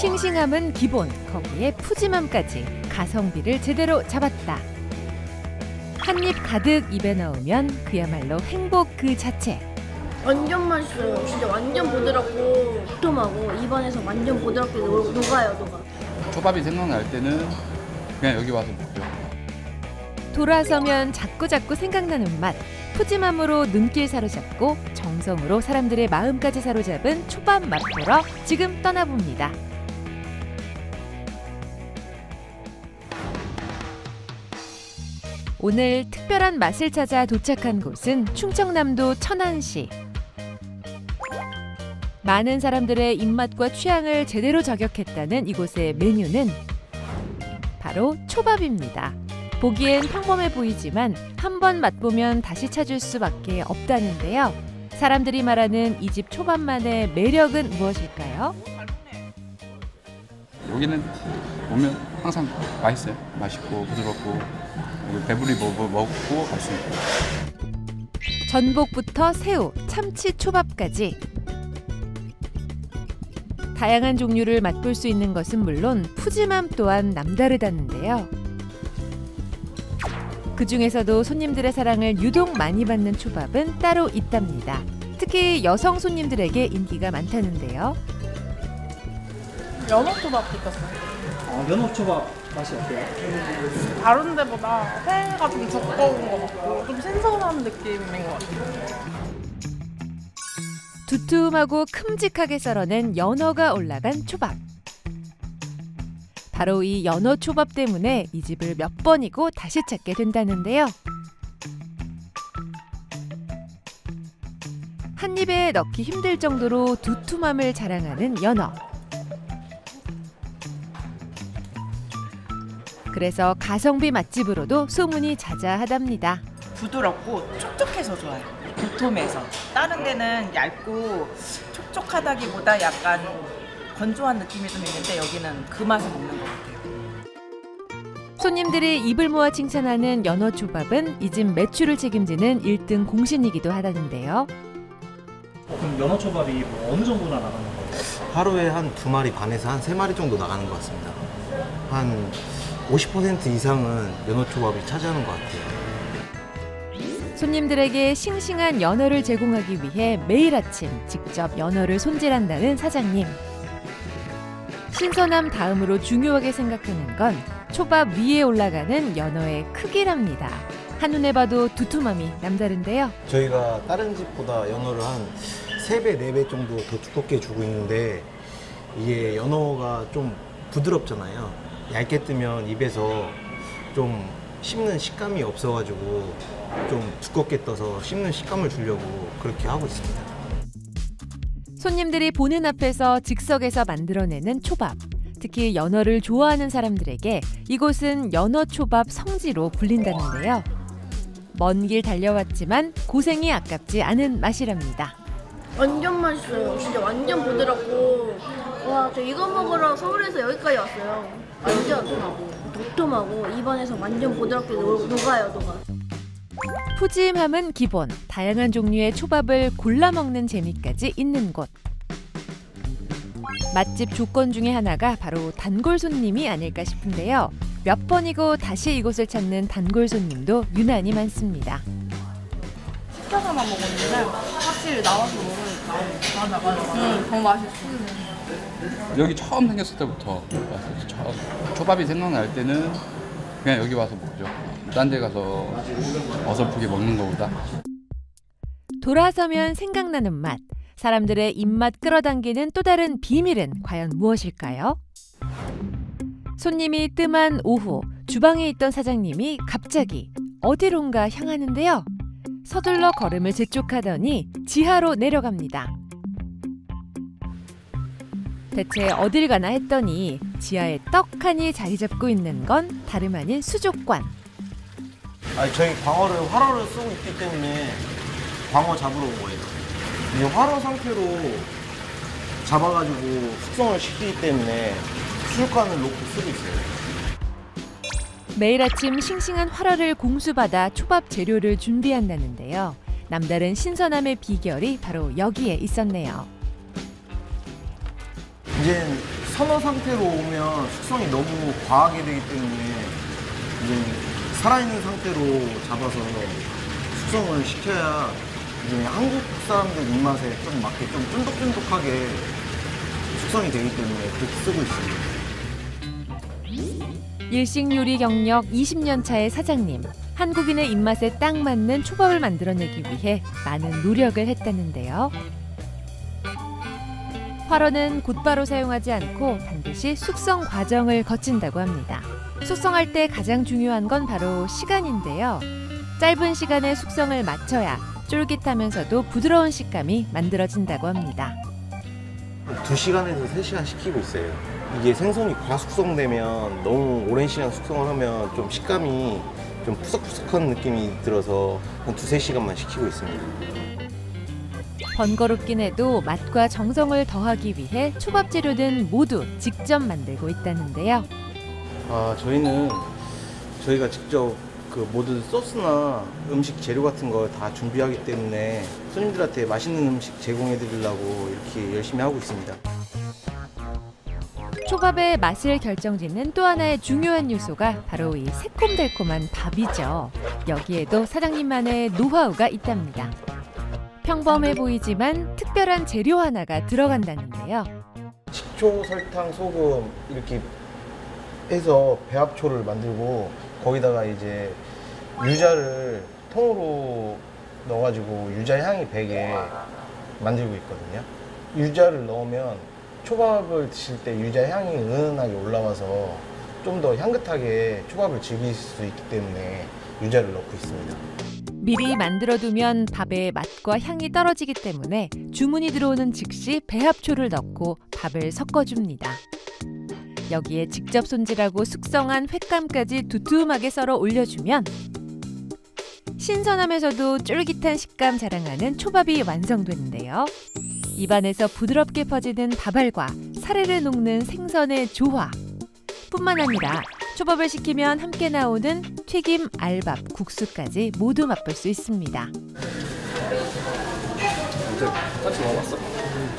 싱싱함은 기본, 거기에 푸짐함까지 가성비를 제대로 잡았다. 한 입 가득 입에 넣으면 그야말로 행복 그 자체. 완전 맛있어요. 진짜 완전 부드럽고 도톰하고 입안에서 완전 부드럽게 녹- 녹아요, 녹아. 초밥이 생각날 때는 그냥 여기 와서 먹죠. 돌아서면 자꾸자꾸 생각나는 맛. 푸짐함으로 눈길 사로잡고 정성으로 사람들의 마음까지 사로잡은 초밥 맛보러 지금 떠나봅니다. 오늘 특별한 맛을 찾아 도착한 곳은 충청남도 천안시. 많은 사람들의 입맛과 취향을 제대로 저격했다는 이곳의 메뉴는 바로 초밥입니다. 보기엔 평범해 보이지만 한 번 맛보면 다시 찾을 수밖에 없다는데요. 사람들이 말하는 이 집 초밥만의 매력은 무엇일까요? 여기는 오면 항상 맛있어요. 맛있고 부드럽고 배불리 먹, 먹고 갈 수 있고 전복부터 새우, 참치 초밥까지 다양한 종류를 맛볼 수 있는 것은 물론 푸짐함 또한 남다르다는데요. 그 중에서도 손님들의 사랑을 유독 많이 받는 초밥은 따로 있답니다. 특히 여성 손님들에게 인기가 많다는데요. 연어초밥 시켰어요. 어, 연어초밥 맛이 어때요? 다른 데보다 회가 좀 두꺼운 것 같고 좀 신선한 느낌인 것 같아요. 두툼하고 큼직하게 썰어낸 연어가 올라간 초밥. 바로 이 연어 초밥 때문에 이 집을 몇 번이고 다시 찾게 된다는데요. 한 입에 넣기 힘들 정도로 두툼함을 자랑하는 연어. 그래서 가성비 맛집으로도 소문이 자자하답니다. 부드럽고 촉촉해서 좋아요. 도톰해서. 다른 데는 얇고 촉촉하다기보다 약간 건조한 느낌이 좀 있는데 여기는 그 맛을 먹는 것 같아요. 손님들이 입을 모아 칭찬하는 연어 초밥은 이 집 매출을 책임지는 1등 공신이기도 하다는데요. 어, 그럼 연어 초밥이 뭐 어느 정도나 나가는 거예요? 하루에 한 두 마리 반에서 한 세 마리 정도 나가는 것 같습니다. 한 50% 이상은 연어 초밥이 차지하는 것 같아요. 손님들에게 싱싱한 연어를 제공하기 위해 매일 아침 직접 연어를 손질한다는 사장님. 신선함 다음으로 중요하게 생각하는 건 초밥 위에 올라가는 연어의 크기랍니다. 한눈에 봐도 두툼함이 남다른데요. 저희가 다른 집보다 연어를 한 3배, 4배 정도 더 두껍게 주고 있는데 이게 연어가 좀 부드럽잖아요. 얇게 뜨면 입에서 좀 씹는 식감이 없어가지고 좀 두껍게 떠서 씹는 식감을 주려고 그렇게 하고 있습니다. 손님들이 보는 앞에서 즉석에서 만들어내는 초밥. 특히 연어를 좋아하는 사람들에게 이곳은 연어 초밥 성지로 불린다는데요. 먼 길 달려왔지만 고생이 아깝지 않은 맛이랍니다. 완전 맛있어요. 진짜 완전 부드럽고 와, 저 이거 먹으러 서울에서 여기까지 왔어요. 완전 도톰하고 입안에서 완전 부드럽게 녹- 녹아요, 녹아. 푸짐함은 기본, 다양한 종류의 초밥을 골라 먹는 재미까지 있는 곳. 맛집 조건 중에 하나가 바로 단골 손님이 아닐까 싶은데요. 몇 번이고 다시 이곳을 찾는 단골 손님도 유난히 많습니다. 시켜서만 먹었는데 확실히 나와서 먹으니까 맞아 맞아 응, 더 맛있어. 여기 처음 생겼을 때부터. 처음. 초밥이 생각날 때는 그냥 여기 와서 먹죠. 딴 데 가서 어설프게 먹는 것보다 돌아서면 생각나는 맛. 사람들의 입맛 끌어당기는 또 다른 비밀은 과연 무엇일까요? 손님이 뜸한 오후, 주방에 있던 사장님이 갑자기 어디론가 향하는데요. 서둘러 걸음을 재촉하더니 지하로 내려갑니다. 대체 어딜 가나 했더니 지하에 떡하니 자리 잡고 있는 건 다름 아닌 수족관. 아니 저희 광어를 활어를 쓰고 있기 때문에 광어 잡으러 온 거예요. 이 활어 상태로 잡아가지고 숙성을 시키기 때문에 수족관을 놓고 쓰고 있어요. 매일 아침 싱싱한 활어를 공수받아 초밥 재료를 준비한다는데요. 남다른 신선함의 비결이 바로 여기에 있었네요. 이젠 선어 상태로 오면 숙성이 너무 과하게 되기 때문에 이제 살아있는 상태로 잡아서 숙성을 시켜야 이제 한국 사람들 입맛에 좀 맞게 좀 쫀득쫀득하게 숙성이 되기 때문에 그렇게 쓰고 있습니다. 일식 요리 경력 20년 차의 사장님. 한국인의 입맛에 딱 맞는 초밥을 만들어내기 위해 많은 노력을 했다는데요. 활어는 곧바로 사용하지 않고 반드시 숙성 과정을 거친다고 합니다. 숙성할 때 가장 중요한 건 바로 시간인데요. 짧은 시간에 숙성을 마쳐야 쫄깃하면서도 부드러운 식감이 만들어진다고 합니다. 2시간에서 3시간 시키고 있어요. 이게 생선이 과숙성되면 너무 오랜 시간 숙성을 하면 좀 식감이 좀 푸석푸석한 느낌이 들어서 한 두세 시간만 시키고 있습니다. 번거롭긴 해도 맛과 정성을 더하기 위해 초밥 재료는 모두 직접 만들고 있다는데요. 아, 저희는 저희가 직접 그 모든 소스나 음식 재료 같은 걸 다 준비하기 때문에 손님들한테 맛있는 음식 제공해 드리려고 이렇게 열심히 하고 있습니다. 초밥의 맛을 결정짓는 또 하나의 중요한 요소가 바로 이 새콤달콤한 밥이죠. 여기에도 사장님만의 노하우가 있답니다. 평범해 보이지만 특별한 재료 하나가 들어간다는데요. 식초, 설탕, 소금 이렇게 해서 배합초를 만들고 거기다가 이제 유자를 통으로 넣어가지고 유자 향이 배게 만들고 있거든요. 유자를 넣으면 초밥을 드실 때 유자 향이 은은하게 올라와서 좀 더 향긋하게 초밥을 즐길 수 있기 때문에 유자를 넣고 있습니다. 미리 만들어두면 밥의 맛과 향이 떨어지기 때문에 주문이 들어오는 즉시 배합초를 넣고 밥을 섞어줍니다. 여기에 직접 손질하고 숙성한 횟감까지 두툼하게 썰어 올려주면 신선하면서도 쫄깃한 식감 자랑하는 초밥이 완성되는데요. 입안에서 부드럽게 퍼지는 밥알과 사르르 녹는 생선의 조화. 뿐만 아니라 초밥을 시키면 함께 나오는 튀김, 알밥, 국수까지 모두 맛볼 수 있습니다.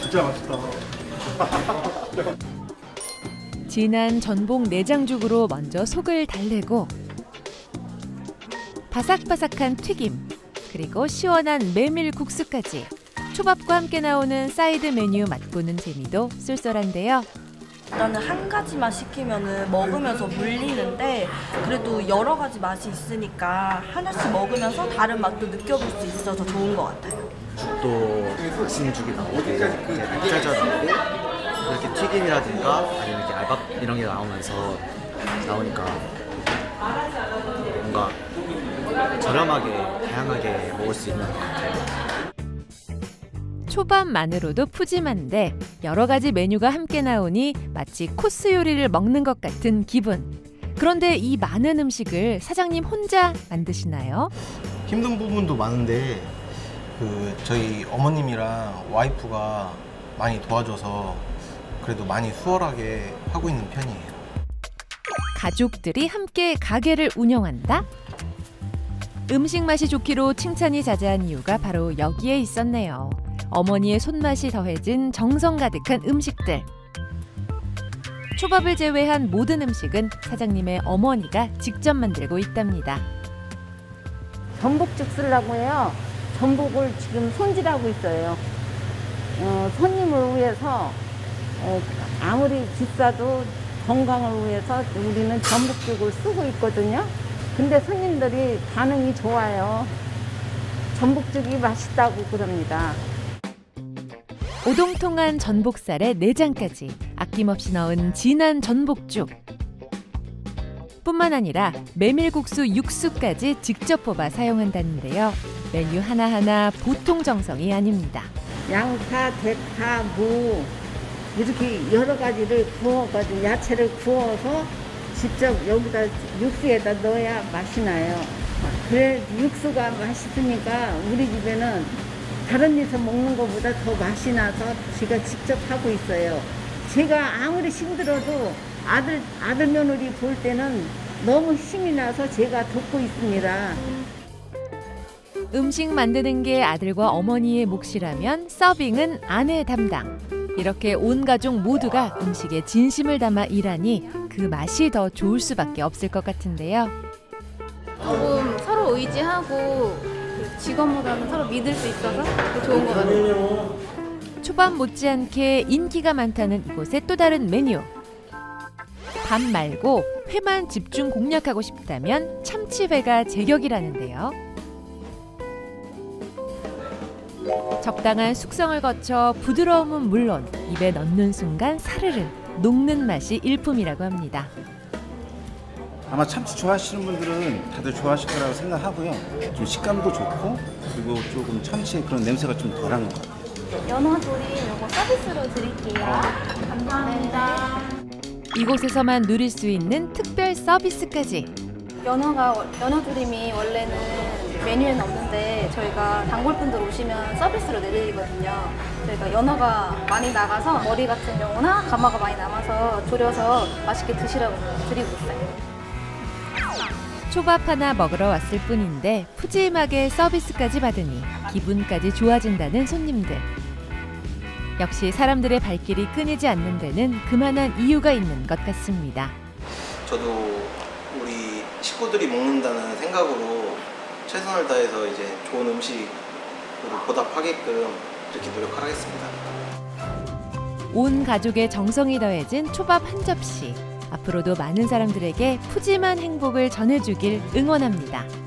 진짜 맛있다. 진한 전복 내장죽으로 먼저 속을 달래고 바삭바삭한 튀김 그리고 시원한 메밀 국수까지 초밥과 함께 나오는 사이드 메뉴 맛보는 재미도 쏠쏠한데요. 나는 한 가지만 시키면은 먹으면서 물리는데 그래도 여러 가지 맛이 있으니까 하나씩 먹으면서 다른 맛도 느껴볼 수 있어서 좋은 것 같아요. 죽도 맛있는 죽이 나오고 낙짜자 나오고 이렇게 튀김이라든가 아니면 이렇게 알밥 이런 게 나오면서 나오니까 뭔가 저렴하게 다양하게 먹을 수 있는 것 같아요. 초밥만으로도 푸짐한데 여러 가지 메뉴가 함께 나오니 마치 코스 요리를 먹는 것 같은 기분. 그런데 이 많은 음식을 사장님 혼자 만드시나요? 힘든 부분도 많은데 그 저희 어머님이랑 와이프가 많이 도와줘서 그래도 많이 수월하게 하고 있는 편이에요. 가족들이 함께 가게를 운영한다? 음식 맛이 좋기로 칭찬이 자자한 이유가 바로 여기에 있었네요. 어머니의 손맛이 더해진 정성 가득한 음식들. 초밥을 제외한 모든 음식은 사장님의 어머니가 직접 만들고 있답니다. 전복죽 쓰려고 해요. 전복을 지금 손질하고 있어요. 어, 손님을 위해서 어, 아무리 비싸도 건강을 위해서 우리는 전복죽을 쓰고 있거든요. 근데 손님들이 반응이 좋아요. 전복죽이 맛있다고 그럽니다. 오동통한 전복살에 내장까지 아낌없이 넣은 진한 전복죽. 뿐만 아니라 메밀국수 육수까지 직접 뽑아 사용한다는데요. 메뉴 하나하나 보통 정성이 아닙니다. 양파, 대파, 무 이렇게 여러 가지를 구워가지고 야채를 구워서 직접 여기다 육수에다 넣어야 맛이 나요. 그래 육수가 맛있으니까 우리 집에는 다른 데서 먹는 것보다 더 맛이 나서 제가 직접 하고 있어요. 제가 아무리 힘들어도 아들 아들 며느리 볼 때는 너무 힘이 나서 제가 돕고 있습니다. 음식 만드는 게 아들과 어머니의 몫이라면 서빙은 아내 담당. 이렇게 온 가족 모두가 음식에 진심을 담아 일하니 그 맛이 더 좋을 수밖에 없을 것 같은데요. 조금 서로 의지하고 그 직원보다는 서로 믿을 수 있어서 더 좋은 것 같아요. 초밥 못지않게 인기가 많다는 이곳의 또 다른 메뉴. 밥 말고 회만 집중 공략하고 싶다면 참치회가 제격이라는데요. 적당한 숙성을 거쳐 부드러움은 물론 입에 넣는 순간 사르르 녹는 맛이 일품이라고 합니다. 아마 참치 좋아하시는 분들은 다들 좋아하실 거라고 생각하고요. 좀 식감도 좋고 그리고 조금 참치의 그런 냄새가 좀 덜한 것 같아요. 연어 조림 이거 서비스로 드릴게요. 감사합니다. 이곳에서만 누릴 수 있는 특별 서비스까지 연어가 연어 조림이 원래는 메뉴에는 없는데 저희가 단골분들 오시면 서비스로 내드리거든요. 저희가 연어가 많이 나가서 머리 같은 경우나 가마가 많이 남아서 졸여서 맛있게 드시라고 드리고 있어요. 초밥 하나 먹으러 왔을 뿐인데 푸짐하게 서비스까지 받으니 기분까지 좋아진다는 손님들. 역시 사람들의 발길이 끊이지 않는 데는 그만한 이유가 있는 것 같습니다. 저도 우리 식구들이 먹는다는 생각으로 최선을 다해서 이제 좋은 음식으로 보답하게끔 이렇게 노력하겠습니다. 온 가족의 정성이 더해진 초밥 한 접시. 앞으로도 많은 사람들에게 푸짐한 행복을 전해주길 응원합니다.